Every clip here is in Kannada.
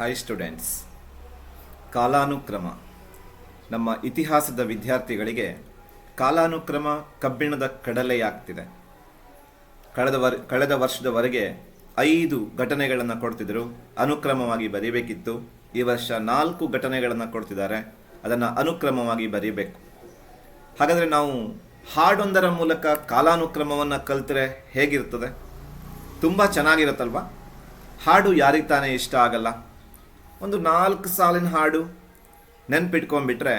Hi students ಕಾಲಾನುಕ್ರಮ. ನಮ್ಮ ಇತಿಹಾಸದ ವಿದ್ಯಾರ್ಥಿಗಳಿಗೆ ಕಾಲಾನುಕ್ರಮ ಕಬ್ಬಿಣದ ಕಡಲೆಯಾಗ್ತಿದೆ. ಕಳೆದ ವರ್, ಕಳೆದ ವರ್ಷದವರೆಗೆ ಐದು ಘಟನೆಗಳನ್ನು ಕೊಡ್ತಿದ್ದರು ಅನುಕ್ರಮವಾಗಿ ಬರೀಬೇಕಿತ್ತು. ಈ ವರ್ಷ ನಾಲ್ಕು ಘಟನೆಗಳನ್ನು ಕೊಡ್ತಿದ್ದಾರೆ. ಅದನ್ನು ಅನುಕ್ರಮವಾಗಿ ಬರೀಬೇಕು. ಹಾಗಾದರೆ ನಾವು ಹಾಡೊಂದರ ಮೂಲಕ ಕಾಲಾನುಕ್ರಮವನ್ನು ಕಲಿತರೆ ಹೇಗಿರ್ತದೆ? ತುಂಬ ಚೆನ್ನಾಗಿರುತ್ತಲ್ವ? ಹಾಡು ಯಾರಿಗೆ ತಾನೇ ಇಷ್ಟ ಆಗಲ್ಲ? ಒಂದು ನಾಲ್ಕು ಸಾಲಿನ ಹಾಡು ನೆನ್ಪಿಟ್ಕೊಂಡ್ಬಿಟ್ರೆ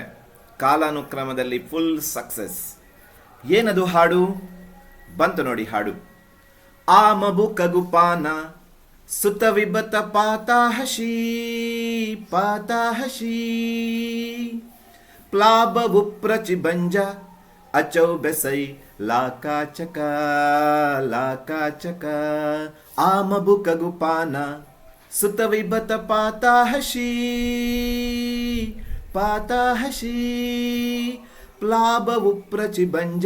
ಕಾಲಾನುಕ್ರಮದಲ್ಲಿ ಫುಲ್ ಸಕ್ಸಸ್ ಏನದು ಹಾಡು? ಬಂತು ನೋಡಿ ಹಾಡು. ಆ ಮಬು ಕಗುಪಾನ ಸುತ ವಿಬತ ಪಾತಾಹಶಿ ಪಾತಾಹಶಿ ಪ್ಲಾಬವು ಪ್ರಚಿಬಂಜ ಅಚೌ ಬೆಸೈ ಲಾಕಾಚಕ ಲಾಕಾಚಕ ಆಮಬು ಕಗುಪಾನ ಸುತ ವಿಭತ ಪಾತಾಹಶಿ ಪಾತಾಹಶಿ ಪ್ಲಾಬವು ಪ್ರಚಿಬಂಜ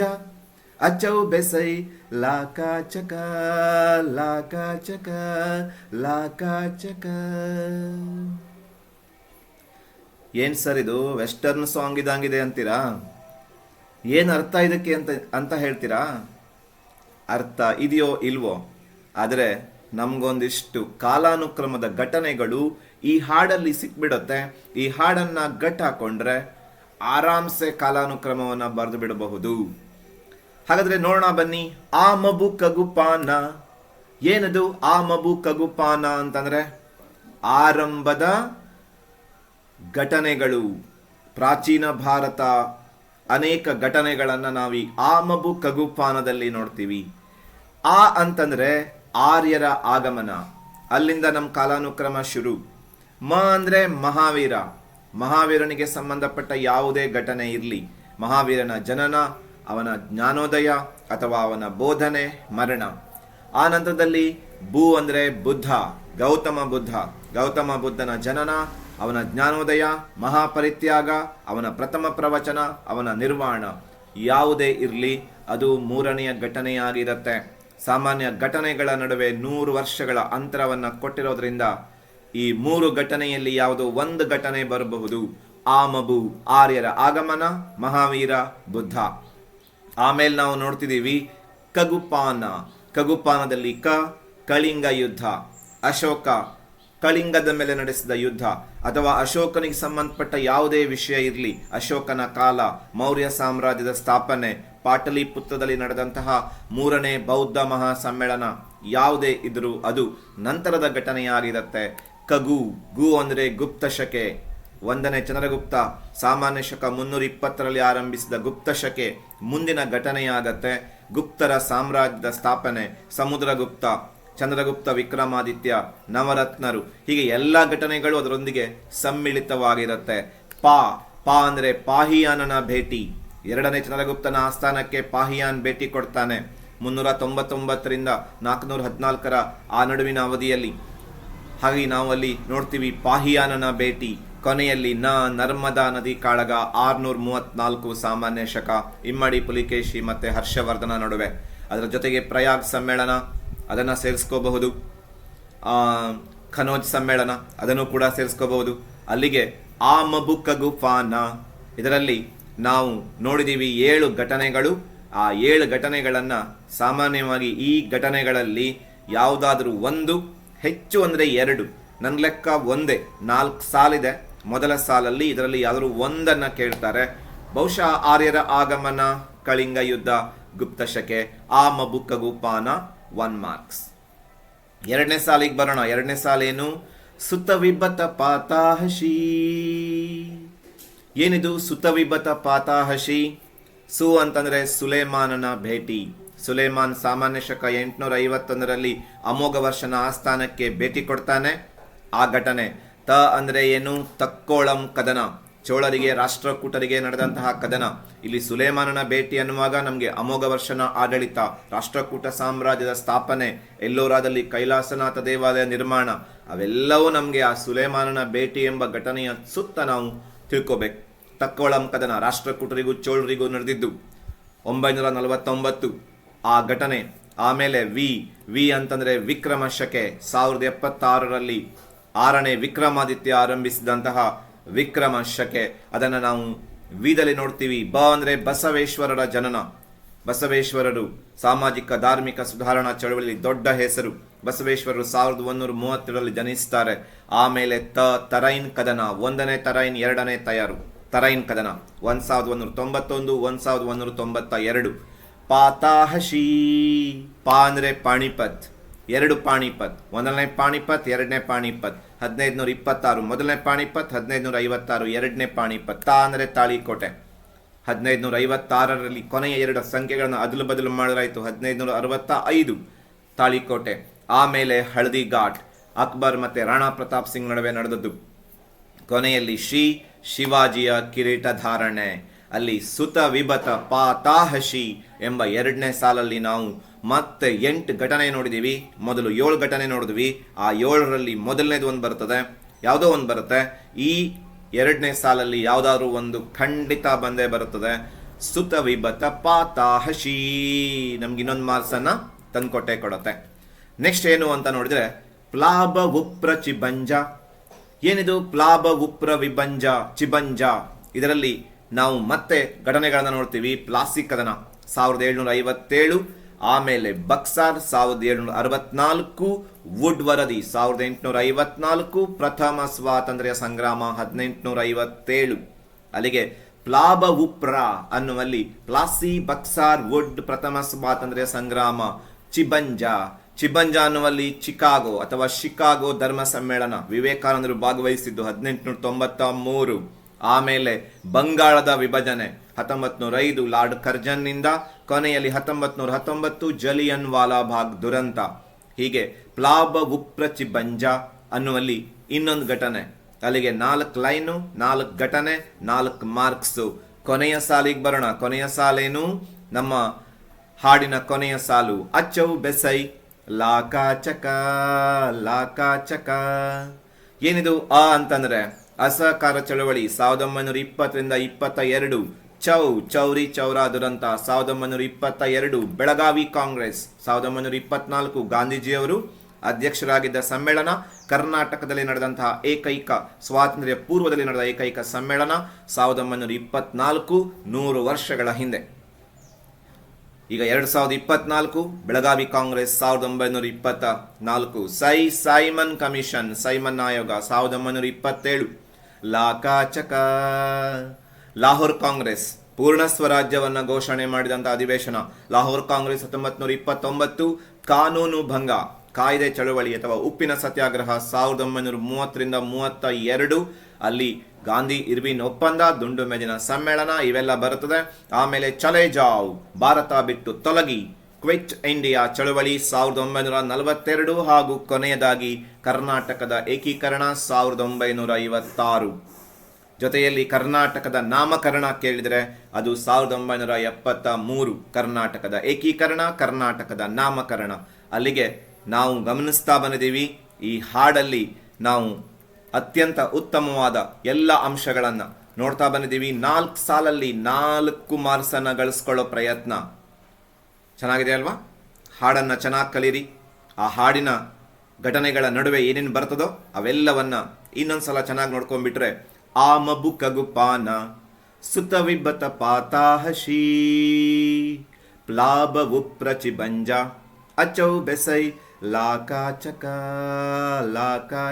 ಅಚೌ ಬೆಸೈ, ಲಾಕಾಚಕ ಲಾಕಾಚಕ ಲಾಕಾಚಕ. ಏನ್ ಸರ್ ಇದು? ವೆಸ್ಟರ್ನ್ ಸಾಂಗ್ ಇದಂಗಿದೆ ಅಂತೀರಾ? ಏನು ಅರ್ಥ ಇದಕ್ಕೆ ಅಂತ ಅಂತ ಹೇಳ್ತೀರಾ? ಅರ್ಥ ಇದೆಯೋ ಇಲ್ವೋ? ಆದರೆ ನಮಗೊಂದಿಷ್ಟು ಕಾಲಾನುಕ್ರಮದ ಘಟನೆಗಳು ಈ ಹಾಡಲ್ಲಿ ಸಿಕ್ಬಿಡುತ್ತೆ. ಈ ಹಾಡನ್ನು ಗಟ್ ಹಾಕೊಂಡ್ರೆ ಆರಾಮ್ಸೆ ಕಾಲಾನುಕ್ರಮವನ್ನ ಬರೆದು ಬಿಡಬಹುದು. ಹಾಗಾದ್ರೆ ನೋಡೋಣ ಬನ್ನಿ. ಆ ಮಬು ಕಗುಪಾನ ಏನದು ಆ ಮಬು ಕಗುಪಾನ ಅಂತಂದ್ರೆ? ಆರಂಭದ ಘಟನೆಗಳು. ಪ್ರಾಚೀನ ಭಾರತ ಅನೇಕ ಘಟನೆಗಳನ್ನು ನಾವು ಈ ಆಮಬು ಕಗುಪಾನದಲ್ಲಿ ನೋಡ್ತೀವಿ. ಆ ಅಂತಂದ್ರೆ ಆರ್ಯರ ಆಗಮನ. ಅಲ್ಲಿಂದ ನಮ್ಮ ಕಾಲಾನುಕ್ರಮ ಶುರು. ಮ ಅಂದ್ರೆ ಮಹಾವೀರ. ಮಹಾವೀರನಿಗೆ ಸಂಬಂಧಪಟ್ಟ ಯಾವುದೇ ಘಟನೆ ಇರಲಿ. ಮಹಾವೀರನ ಜನನ, ಅವನ ಜ್ಞಾನೋದಯ ಅಥವಾ ಅವನ ಬೋಧನೆ, ಮರಣ. ಆ ನಂತರದಲ್ಲಿ ಭೂ ಅಂದ್ರೆ ಬುದ್ಧ, ಗೌತಮ ಬುದ್ಧ. ಗೌತಮ ಬುದ್ಧನ ಜನನ, ಅವನ ಜ್ಞಾನೋದಯ, ಮಹಾಪರಿತ್ಯಾಗ, ಅವನ ಪ್ರಥಮ ಪ್ರವಚನ, ಅವನ ನಿರ್ವಾಣ. ಯಾವುದೇ ಇರಲಿ, ಅದು ಮೂರನೆಯ ಘಟನೆಯಾಗಿರುತ್ತೆ. ಸಾಮಾನ್ಯ ಘಟನೆಗಳ ನಡುವೆ ನೂರು ವರ್ಷಗಳ ಅಂತರವನ್ನು ಕೊಟ್ಟಿರೋದ್ರಿಂದ ಈ ಮೂರು ಘಟನೆಯಲ್ಲಿ ಯಾವುದೋ ಒಂದು ಘಟನೆ ಬರಬಹುದು. ಆಮಬು, ಆರ್ಯರ ಆಗಮನ, ಮಹಾವೀರ, ಬುದ್ಧ. ಆಮೇಲೆ ನಾವು ನೋಡ್ತಿದ್ದೀವಿ ಕಗುಪಾನ. ಕಗುಪಾನದಲ್ಲಿ ಕ, ಕಳಿಂಗ ಯುದ್ಧ. ಅಶೋಕ ಕಳಿಂಗದ ಮೇಲೆ ನಡೆಸಿದ ಯುದ್ಧ ಅಥವಾ ಅಶೋಕನಿಗೆ ಸಂಬಂಧಪಟ್ಟ ಯಾವುದೇ ವಿಷಯ ಇರಲಿ, ಅಶೋಕನ ಕಾಲ, ಮೌರ್ಯ ಸಾಮ್ರಾಜ್ಯದ ಸ್ಥಾಪನೆ ಪಾಟಲಿಪುತ್ರದಲ್ಲಿ ನಡೆದಂತಹ ಮೂರನೇ ಬೌದ್ಧ ಮಹಾ ಸಮ್ಮೇಳನ ಯಾವುದೇ ಇದ್ರೂ ಅದು ನಂತರದ ಘಟನೆಯಾಗಿರುತ್ತೆ. ಕಗು, ಗು ಅಂದರೆ ಗುಪ್ತ ಶಕೆ. ಒಂದನೇ ಚಂದ್ರಗುಪ್ತ, ಸಾಮಾನ್ಯ ಶಕ ಮುನ್ನೂರ ಇಪ್ಪತ್ತರಲ್ಲಿ ಆರಂಭಿಸಿದ ಗುಪ್ತ ಶಕೆ ಮುಂದಿನ ಘಟನೆಯಾಗತ್ತೆ. ಗುಪ್ತರ ಸಾಮ್ರಾಜ್ಯದ ಸ್ಥಾಪನೆ ಸಮುದ್ರಗುಪ್ತ. ಚಂದ್ರಗುಪ್ತ, ವಿಕ್ರಮಾದಿತ್ಯ, ನವರತ್ನರು, ಹೀಗೆ ಎಲ್ಲ ಘಟನೆಗಳು ಅದರೊಂದಿಗೆ ಸಮ್ಮಿಳಿತವಾಗಿರುತ್ತೆ. ಪಾ ಪಾ ಅಂದ್ರೆ ಪಾಹಿಯಾನನ ಭೇಟಿ. ಎರಡನೇ ಚಂದ್ರಗುಪ್ತನ ಆಸ್ಥಾನಕ್ಕೆ ಪಾಹಿಯಾನ್ ಭೇಟಿ ಕೊಡ್ತಾನೆ. ಮುನ್ನೂರ ತೊಂಬತ್ತೊಂಬತ್ತರಿಂದ ನಾಲ್ಕುನೂರ ಹದಿನಾಲ್ಕರ ಆ ನಡುವಿನ ಅವಧಿಯಲ್ಲಿ. ಹಾಗೆ ನಾವು ಅಲ್ಲಿ ನೋಡ್ತೀವಿ ಪಾಹಿಯಾನನ ಭೇಟಿ. ಕೊನೆಯಲ್ಲಿ ನ ನರ್ಮದಾ ನದಿ ಕಾಳಗ ಆರ್ನೂರ ಮೂವತ್ನಾಲ್ಕು ಸಾಮಾನ್ಯ ಶಕ, ಇಮ್ಮಡಿ ಪುಲಿಕೇಶಿ ಮತ್ತೆ ಹರ್ಷವರ್ಧನ ನಡುವೆ. ಅದರ ಜೊತೆಗೆ ಪ್ರಯಾಗ್ ಸಮ್ಮೇಳನ ಅದನ್ನ ಸೇರಿಸ್ಕೋಬಹುದು. ಖನೋಜ್ ಸಮ್ಮೇಳನ, ಅದನ್ನು ಕೂಡ ಸೇರಿಸ್ಕೋಬಹುದು. ಅಲ್ಲಿಗೆ ಆ ಮಬುಕ್ಕ ಫಾನ ಇದರಲ್ಲಿ ನಾವು ನೋಡಿದ್ದೀವಿ ಏಳು ಘಟನೆಗಳು. ಆ ಏಳು ಘಟನೆಗಳನ್ನು ಸಾಮಾನ್ಯವಾಗಿ ಈ ಘಟನೆಗಳಲ್ಲಿ ಯಾವುದಾದ್ರೂ ಒಂದು, ಹೆಚ್ಚು ಅಂದರೆ ಎರಡು ನನ್ನ ಲೆಕ್ಕ ಒಂದೇ, ನಾಲ್ಕು ಸಾಲಿದೆ. ಮೊದಲ ಸಾಲಲ್ಲಿ ಇದರಲ್ಲಿ ಯಾವ್ದಾದ್ರು ಒಂದನ್ನು ಕೇಳ್ತಾರೆ. ಬಹುಶಃ ಆರ್ಯರ ಆಗಮನ, ಕಳಿಂಗ ಯುದ್ಧ, ಗುಪ್ತಶಕೆ ಆ ಮಬುಕಗು ಪಾನ ಒನ್ ಮಾರ್ಕ್ಸ್ ಎರಡನೇ ಸಾಲಿಗೆ ಬರೋಣ. ಎರಡನೇ ಸಾಲೇನು? ಸುತ ವಿಬತ ಪಾತಾಹಶಿ. ಏನಿದು? ಸುತ ವಿಬತ ಪಾತಾಹಶಿ? ಸು ಅಂತಂದ್ರೆ ಸುಲೇಮಾನನ ಭೇಟಿ. ಸುಲೇಮಾನ್ ಸಾಮಾನ್ಯ ಶಕ ಎಂಟುನೂರ ಐವತ್ತೊಂದರಲ್ಲಿ ಅಮೋಘ ವರ್ಷನ ಆಸ್ಥಾನಕ್ಕೆ ಭೇಟಿ ಕೊಡ್ತಾನೆ. ಆ ಘಟನೆ. ತ ಅಂದ್ರೆ ಏನು? ತಕ್ಕೋಳಂ ಕದನ. ಚೋಳರಿಗೆ, ರಾಷ್ಟ್ರಕೂಟರಿಗೆ ನಡೆದಂತಹ ಕದನ. ಇಲ್ಲಿ ಸುಲೇಮಾನನ ಭೇಟಿ ಅನ್ನುವಾಗ ನಮಗೆ ಅಮೋಘ ವರ್ಷನ ಆಡಳಿತ, ರಾಷ್ಟ್ರಕೂಟ ಸಾಮ್ರಾಜ್ಯದ ಸ್ಥಾಪನೆ, ಎಲ್ಲೋರಾದಲ್ಲಿ ಕೈಲಾಸನಾಥ ದೇವಾಲಯ ನಿರ್ಮಾಣ. ಅವೆಲ್ಲವೂ ನಮಗೆ ಆ ಸುಲೇಮಾನನ ಭೇಟಿ ಎಂಬ ಘಟನೆಯ ಸುತ್ತ ನಾವು ತಿಳ್ಕೋಬೇಕು. ತಕ್ಕೋಳಂ ಕದನ, ರಾಷ್ಟ್ರಕೂಟರಿಗೂ ಚೋಳರಿಗೂ ನಡೆದಿದ್ದು ಒಂಬೈನೂರ ನಲವತ್ತೊಂಬತ್ತು ಆ ಘಟನೆ ಆಮೇಲೆ ವಿ ವಿ ಅಂತಂದ್ರೆ ವಿಕ್ರಮ ಶಕೆ ಸಾವಿರದ ಎಪ್ಪತ್ತಾರರಲ್ಲಿ ಆರನೇ ವಿಕ್ರಮಾದಿತ್ಯ ಆರಂಭಿಸಿದಂತಹ ವಿಕ್ರಮ ಶಕೆ ಅದನ್ನು ನಾವು ವೀದಲ್ಲಿ ನೋಡ್ತೀವಿ. ಬ ಅಂದರೆ ಬಸವೇಶ್ವರರ ಜನನ. ಬಸವೇಶ್ವರರು ಸಾಮಾಜಿಕ, ಧಾರ್ಮಿಕ ಸುಧಾರಣಾ ಚಳವಳಿಯಲ್ಲಿ ದೊಡ್ಡ ಹೆಸರು. ಬಸವೇಶ್ವರರು ಸಾವಿರದ ಒಂದೂರ ಮೂವತ್ತೆರಡರಲ್ಲಿ ಜನಿಸ್ತಾರೆ. ಆಮೇಲೆ ತ, ತರೈನ್ ಕದನ. ಒಂದನೇ ತರೈನ್, ಎರಡನೇ ತಯಾರು. ತರೈನ್ ಕದನ. ಒಂದ್ ಸಾವಿರದ ಒಂದೂರ ತೊಂಬತ್ತೊಂದು, ಒಂದ್ ಸಾವಿರದ ಒಂದೂರ ತೊಂಬತ್ತ ಎರಡು. ಪಾತಾಹಶಿ. ಪಾ ಅಂದರೆ ಪಾಣಿಪತ್. ಎರಡು ಪಾಣಿಪತ್. ಒಂದನೇ ಪಾಣಿಪತ್, ಎರಡನೇ ಪಾಣಿಪತ್. ಹದಿನೈದು ನೂರ ಇಪ್ಪತ್ತಾರು ಮೊದಲನೇ ಪಾಣಿಪತ್ ಹದಿನೈದು ನೂರ ಐವತ್ತಾರು ಎರಡನೇ ಪಾಣಿಪತ್ ತಾ ಅಂದರೆ ತಾಳಿಕೋಟೆ. ಹದಿನೈದು ನೂರ ಐವತ್ತಾರರಲ್ಲಿ ಕೊನೆಯ ಎರಡು ಸಂಖ್ಯೆಗಳನ್ನು ಅದಲು ಬದಲು ಮಾಡಲಾಯಿತು. ಹದಿನೈದು ನೂರ ಅರವತ್ತ ಐದು ತಾಳಿಕೋಟೆ. ಆಮೇಲೆ ಹಳದಿ ಘಾಟ್, ಅಕ್ಬರ್ ಮತ್ತು ರಾಣಾ ಪ್ರತಾಪ್ ಸಿಂಗ್ ನಡುವೆ ನಡೆದದ್ದು. ಕೊನೆಯಲ್ಲಿ ಶ್ರೀ ಶಿವಾಜಿಯ ಕಿರೀಟ ಧಾರಣೆ. ಅಲ್ಲಿ ಸುತ ವಿಭತ ಪಾತಾಹಶಿ ಎಂಬ ಎರಡನೇ ಸಾಲಲ್ಲಿ ನಾವು ಮತ್ತೆ ಎಂಟು ಘಟನೆ ನೋಡಿದೀವಿ. ಮೊದಲು ಏಳು ಘಟನೆ ನೋಡಿದ್ವಿ. ಆ ಏಳರಲ್ಲಿ ಮೊದಲನೇದು ಒಂದು ಬರ್ತದೆ. ಯಾವುದೋ ಒಂದು ಬರುತ್ತೆ. ಈ ಎರಡನೇ ಸಾಲಲ್ಲಿ ಯಾವುದಾದ್ರೂ ಒಂದು ಖಂಡಿತ ಬಂದೇ ಬರುತ್ತದೆ. ಸುತ ವಿಭತ ಪಾತಾಹಶಿ ನಮ್ಗೆ ಇನ್ನೊಂದು ಮಾರ್ಕ್ಸನ್ನು ತಂದ್ಕೊಟ್ಟೆ ಕೊಡುತ್ತೆ. ನೆಕ್ಸ್ಟ್ ಏನು ಅಂತ ನೋಡಿದ್ರೆ ಪ್ಲಾಬ ಉಪ್ರ ಚಿಬಂಜ. ಏನಿದು? ಪ್ಲಾಬ ಉಪ್ರ ವಿಭಂಜ, ಚಿಬಂಜ. ಇದರಲ್ಲಿ ನಾವು ಮತ್ತೆ ಘಟನೆಗಳನ್ನು ನೋಡ್ತೀವಿ. ಪ್ಲಾಸ್ಟಿಕ್ ಕದನ. ಸಾವಿರದ ಏಳ್ನೂರ ಐವತ್ತೇಳು. ಆಮೇಲೆ ಬಕ್ಸಾರ್ ಸಾವಿರದ ಏಳುನೂರ ಅರವತ್ನಾಲ್ಕು ವುಡ್ ವರದಿ ಸಾವಿರದ ಎಂಟುನೂರ ಐವತ್ನಾಲ್ಕು, ಪ್ರಥಮ ಸ್ವಾತಂತ್ರ್ಯ ಸಂಗ್ರಾಮ ಹದಿನೆಂಟುನೂರ ಐವತ್ತೇಳು. ಅಲ್ಲಿಗೆ ಪ್ಲಾಬ ಉಪ್ರಾ ಅನ್ನುವಲ್ಲಿ ಪ್ಲಾಸಿ, ಬಕ್ಸಾರ್ ವುಡ್ ಪ್ರಥಮ ಸ್ವಾತಂತ್ರ್ಯ ಸಂಗ್ರಾಮ, ಚಿಬಂಜ. ಚಿಬಂಜ ಅನ್ನುವಲ್ಲಿ ಚಿಕಾಗೋ ಅಥವಾ ಶಿಕಾಗೋ ಧರ್ಮ ಸಮ್ಮೇಳನ ವಿವೇಕಾನಂದರು ಭಾಗವಹಿಸಿದ್ದು ಹದಿನೆಂಟುನೂರ ತೊಂಬತ್ತ ಮೂರು. ಆಮೇಲೆ ಬಂಗಾಳದ ವಿಭಜನೆ ಹತ್ತೊಂಬತ್ತು ನೂರ ಐದು ಲಾರ್ಡ್ ಕರ್ಜನ್ನಿಂದ ಕೊನೆಯಲ್ಲಿ ಹತ್ತೊಂಬತ್ ನೂರ ಹತ್ತೊಂಬತ್ತು ಜಲಿಯನ್ ವಾಲಾಬಾಗ್ ದುರಂತ. ಹೀಗೆ ಪ್ಲಾಬ ಉಪ್ರಚಿ ಬಂಜಾ ಅನ್ನುವಲ್ಲಿ ಇನ್ನೊಂದು ಘಟನೆ. ಅಲ್ಲಿಗೆ ನಾಲ್ಕು ಲೈನು, ನಾಲ್ಕು ಘಟನೆ, ನಾಲ್ಕು ಮಾರ್ಕ್ಸು. ಕೊನೆಯ ಸಾಲಿಗೆ ಬರೋಣ. ಕೊನೆಯ ಸಾಲೇನು? ನಮ್ಮ ಹಾಡಿನ ಕೊನೆಯ ಸಾಲು. ಅಚ್ಚವು ಬೆಸೈ ಲಾಕಾ ಚಕ ಲಾಕಾ ಚಕ ಏನಿದು ಆ ಅಂತಂದ್ರೆ ಅಸಹಕಾರ ಚಳವಳಿ ಸಾವಿರದ ಒಂಬೈನೂರ ಇಪ್ಪತ್ತರಿಂದ ಇಪ್ಪತ್ತ ಎರಡು. ಚೌ, ಚೌರಿ ಚೌರಾ ದುರಂತ ಸಾವಿರದ ಒಂಬೈನೂರ ಇಪ್ಪತ್ತ ಎರಡು ಬೆಳಗಾವಿ ಕಾಂಗ್ರೆಸ್, ಸಾವಿರದ ಒಂಬೈನೂರ ಇಪ್ಪತ್ನಾಲ್ಕು ಗಾಂಧೀಜಿಯವರು ಅಧ್ಯಕ್ಷರಾಗಿದ್ದ ಸಮ್ಮೇಳನ, ಕರ್ನಾಟಕದಲ್ಲಿ ನಡೆದಂತಹ ಏಕೈಕ ಸ್ವಾತಂತ್ರ್ಯ ಪೂರ್ವದಲ್ಲಿ ನಡೆದ ಏಕೈಕ ಸಮ್ಮೇಳನ, ಸಾವಿರದ ಒಂಬೈನೂರ ಇಪ್ಪತ್ನಾಲ್ಕು, ನೂರು ವರ್ಷಗಳ ಹಿಂದೆ. ಈಗ ಎರಡ್ ಸಾವಿರದ ಇಪ್ಪತ್ನಾಲ್ಕು, ಬೆಳಗಾವಿ ಕಾಂಗ್ರೆಸ್ ಸಾವಿರದ ಒಂಬೈನೂರ ಇಪ್ಪತ್ತ ನಾಲ್ಕು ಸೈ ಸೈಮನ್ ಕಮಿಷನ್, ಸೈಮನ್ ಆಯೋಗ, ಸಾವಿರದ ಒಂಬೈನೂರ ಇಪ್ಪತ್ತೇಳು. ಲಾಕಾಚಕ ಲಾಹೋರ್ ಕಾಂಗ್ರೆಸ್ ಪೂರ್ಣ ಸ್ವರಾಜ್ಯವನ್ನ ಘೋಷಣೆ ಮಾಡಿದಂಥ ಅಧಿವೇಶನ. ಲಾಹೋರ್ ಕಾಂಗ್ರೆಸ್ ಹತ್ತೊಂಬತ್ ನೂರ ಇಪ್ಪತ್ತೊಂಬತ್ತು, ಕಾನೂನು ಭಂಗ, ಕಾಯ್ದೆ ಚಳವಳಿ ಅಥವಾ ಉಪ್ಪಿನ ಸತ್ಯಾಗ್ರಹ ಸಾವಿರದ ಒಂಬೈನೂರ ಮೂವತ್ತರಿಂದ ಮೂವತ್ತ ಎರಡು ಅಲ್ಲಿ ಗಾಂಧಿ ಇರ್ವಿನ್ ಒಪ್ಪಂದ, ದುಂಡು ಮೇಜಿನ ಸಮ್ಮೇಳನ ಇವೆಲ್ಲ ಬರುತ್ತದೆ. ಆಮೇಲೆ ಚಲೆ ಜಾವ್, ಭಾರತ ಬಿಟ್ಟು ತೊಲಗಿ, ಕ್ವಿಟ್ ಇಂಡಿಯಾ ಚಳವಳಿ ಸಾವಿರದ ಒಂಬೈನೂರ ನಲವತ್ತೆರಡು ಹಾಗೂ ಕೊನೆಯದಾಗಿ ಕರ್ನಾಟಕದ ಏಕೀಕರಣ ಸಾವಿರದ ಒಂಬೈನೂರ ಐವತ್ತಾರು. ಜೊತೆಯಲ್ಲಿ ಕರ್ನಾಟಕದ ನಾಮಕರಣ ಕೇಳಿದರೆ ಅದು ಸಾವಿರದ ಒಂಬೈನೂರ ಎಪ್ಪತ್ತ ಮೂರು ಕರ್ನಾಟಕದ ಏಕೀಕರಣ, ಕರ್ನಾಟಕದ ನಾಮಕರಣ. ಅಲ್ಲಿಗೆ ನಾವು ಗಮನಿಸ್ತಾ ಬಂದಿದ್ದೀವಿ. ಈ ಹಾಡಲ್ಲಿ ನಾವು ಅತ್ಯಂತ ಉತ್ತಮವಾದ ಎಲ್ಲ ಅಂಶಗಳನ್ನು ನೋಡ್ತಾ ಬಂದಿದ್ದೀವಿ. ನಾಲ್ಕು ಸಾಲಲ್ಲಿ ನಾಲ್ಕು ಮಾರ್ಸನ್ನು ಗಳಿಸ್ಕೊಳ್ಳೋ ಪ್ರಯತ್ನ. ಚೆನ್ನಾಗಿದೆ ಅಲ್ವಾ? ಹಾಡನ್ನು ಚೆನ್ನಾಗಿ ಕಲೀರಿ. ಆ ಹಾಡಿನ ಘಟನೆಗಳ ನಡುವೆ ಏನೇನು ಬರ್ತದೋ ಅವೆಲ್ಲವನ್ನು ಇನ್ನೊಂದು ಸಲ ಚೆನ್ನಾಗಿ ನೋಡ್ಕೊಂಡ್ಬಿಟ್ರೆ ಆ ಮಬು ಕಗುಪಾನ ಸುತವಿಬ್ಬತ ಪಾತಾಹಶಿ ಪ್ಲಾಬ ಉಪ್ರಚಿ ಬಂಜ ಅಚೌ ಬೆಸೈ ಲಾಕಾ ಚಕ ಲಾಕಾ